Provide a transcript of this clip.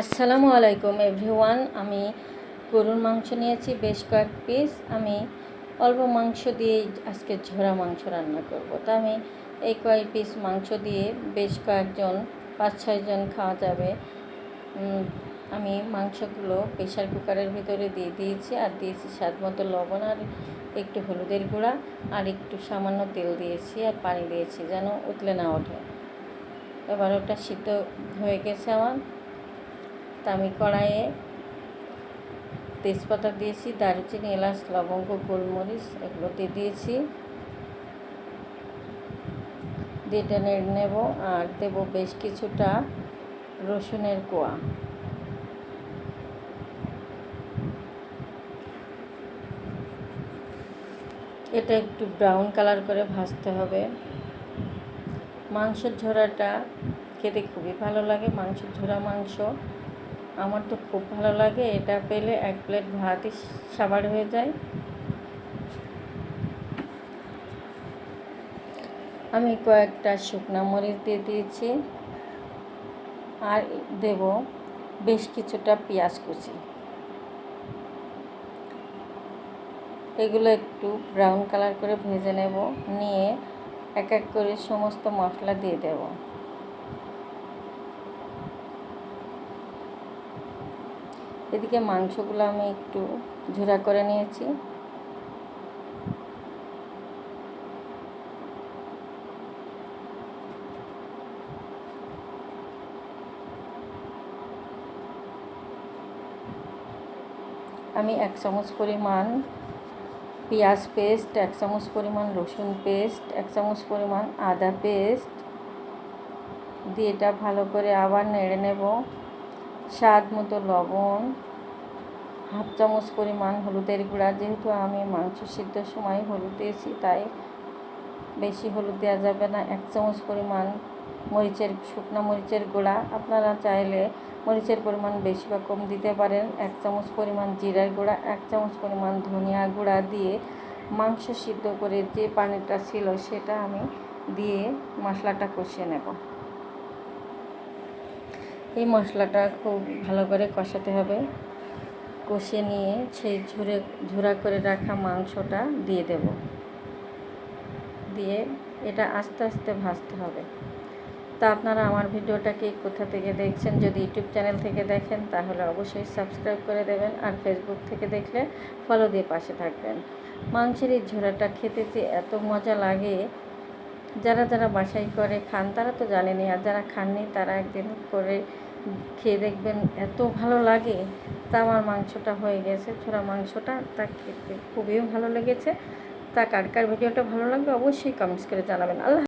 আসসালামু আলাইকুম এভরিওয়ান, আমি গরুর মাংস নিয়েছি, বেশ কয়েক পিস আমি অল্প মাংস দিয়ে আজকে ঝোড়া মাংস রান্না করব। তা আমি এই কয়েক পিস মাংস দিয়ে বেশ কয়েকজন, পাঁচ ছয়জন খাওয়া যাবে। আমি মাংসগুলো প্রেশার কুকারের ভিতরে দিয়ে দিয়েছি, আর দিয়েছি স্বাদ মতো লবণ আর একটু হলুদের গুঁড়া, আর একটু সামান্য তেল দিয়েছি আর পানি দিয়েছি যেন উতলে না ওঠে। এবার ওটা সিদ্ধ হয়ে গেছে আমার। আমি কড়াইয়ে তেজপাতা দিয়েছি, দারুচিনি, এলাচ, লবঙ্গ, গোলমরিচ এগুলো দিয়ে দিয়েছি। দিয়ে নেড়ে নেব আর দেবো বেশ কিছুটা রসুনের কোয়া। এটা একটু ব্রাউন কালার করে ভাজতে হবে। মাংসের ঝোড়াটা খেতে খুবই ভালো লাগে, মাংসের ঝোড়া মাংস। আমার তো খুব ভালো লাগে, এটা পেলে এক প্লেট ভাতই সাবার হয়ে যায়। আমি কয়েকটা শুকনো মরিচ দিয়ে দিয়েছি, আর দেব বেশ কিছুটা পেঁয়াজ কুচি। এগুলো একটু ব্রাউন কালার করে ভেজে নেব, নিয়ে এক এক করে সমস্ত মশলা দিয়ে দেব। এদিকে মাংসগুলো আমি একটু ঝোড়া করে নিয়েছি। আমি এক চামচ পরিমাণ পেঁয়াজ পেস্ট, এক চামচ পরিমাণ রসুন পেস্ট, এক চামচ পরিমাণ আদা পেস্ট, দিয়ে এটা ভালো করে আবার নেড়ে নেব। স্বাদ মতো লবণ, হাফ চামচ পরিমাণ হলুদের গুঁড়া। যেহেতু আমি মাংস সিদ্ধ সময় হলুদ দিয়েছি, তাই বেশি হলুদ দেওয়া যাবে না। এক চামচ পরিমাণ মরিচের, শুকনো মরিচের গুঁড়া। আপনারা চাইলে মরিচের পরিমাণ বেশি বা কম দিতে পারেন। এক চামচ পরিমাণ জিরার গুঁড়া, এক চামচ পরিমাণ ধনিয়া গুঁড়া দিয়ে মাংস সিদ্ধ করে যে পানিটা ছিল সেটা আমি দিয়ে মশলাটা কষিয়ে নেব। এই মশলাটা খুব ভালো করে কষাতে হবে। কষিয়ে নিয়ে সেই ঝুরে, ঝুরা করে রাখা মাংসটা দিয়ে দেব। দিয়ে এটা আস্তে আস্তে ভাজতে হবে। তা আপনারা আমার ভিডিওটাকে কোথা থেকে দেখছেন যদি ইউটিউব চ্যানেল থেকে দেখেন, তাহলে অবশ্যই সাবস্ক্রাইব করে দেবেন আর ফেসবুক থেকে দেখলে ফলো দিয়ে পাশে থাকবেন। মাংসের এই ঝোড়াটা খেতে যে এত মজা লাগে যারা যারা বাসাই করে খান, তারা তো জানেনি আর যারা খাননি তারা একদিন করে খেয়ে দেখবেন এত ভালো লাগে। তা আমার মাংসটা হয়ে গেছে ছোড়া মাংসটা, তা খেতে খুবই ভালো লেগেছে। তা কার কার ভিডিওটা ভালো লাগবে অবশ্যই কমেন্টস করে জানাবেন। আল্লাহ